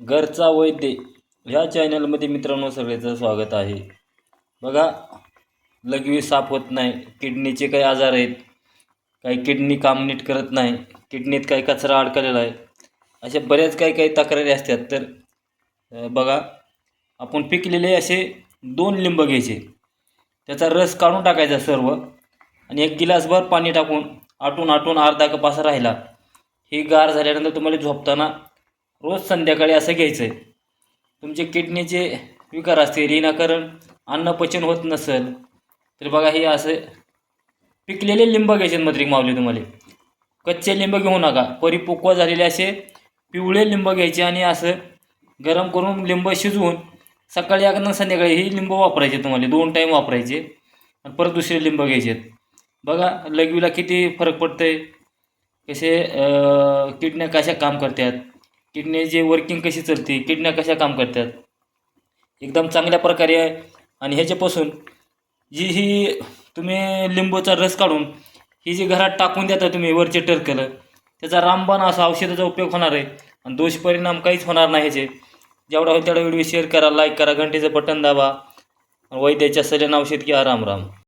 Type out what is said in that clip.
घरचा वैद्य. ह्या चॅनलमध्ये मित्रांनो सगळ्याचं स्वागत आहे. बघा लघवी साफ होत नाही. किडनीचे काही आजार आहेत. काही किडनी काम नीट करत नाही. किडनीत काही कचरा अडकलेला आहे. अशा बऱ्याच काही काही तक्रारी असतात. तर बघा आपण पिकलेले असे दोन लिंब घ्यायचे. त्याचा रस काढून टाकायचा सर्व आणि एक गिलासभर पाणी टाकून आटून आटून अर्धा कप असा राहिला. ही गार झाल्यानंतर तुम्हाला झोपताना रोज संध्याकाळी असं घ्यायचं आहे तुमचे किडनीचे विकार असतील विनाकारण अन्न पचन होत नसेल तर बघा हे असं पिकलेले लिंब घ्यायचे मद्रिक मावले तुम्हाला. कच्चे लिंब घेऊ नका. परिपक्व झालेले असे पिवळे लिंब घ्यायचे आणि असं गरम करून लिंब शिजवून सकाळी अगदी संध्याकाळी ही लिंब वापरायचे तुम्हाला. दोन टाईम वापरायचे. आणि परत दुसरे लिंब घ्यायचे बघा लघवीला किती फरक पडतं आहे कसे किडण्या किडन्या कशा काम करतात. किडनीचे वर्किंग कशी चालते किडन्या कशा काम करतात? एकदम चांगल्या प्रकारे आहे आणि ह्याच्यापासून जी ही तुम्ही लिंबूचा रस काढून ही जी घरात टाकून देता तुम्ही वरचे टरकलं त्याचा रामबाण असा औषधाचा उपयोग होणार आहे. आणि दोष परिणाम काहीच होणार नाही ह्याचे. जेवढा होईल तेवढा व्हिडिओ शेअर करा लाईक करा घंटेचं बटन दाबा. वैद्याच्या सल्यानं औषध घ्या. राम राम.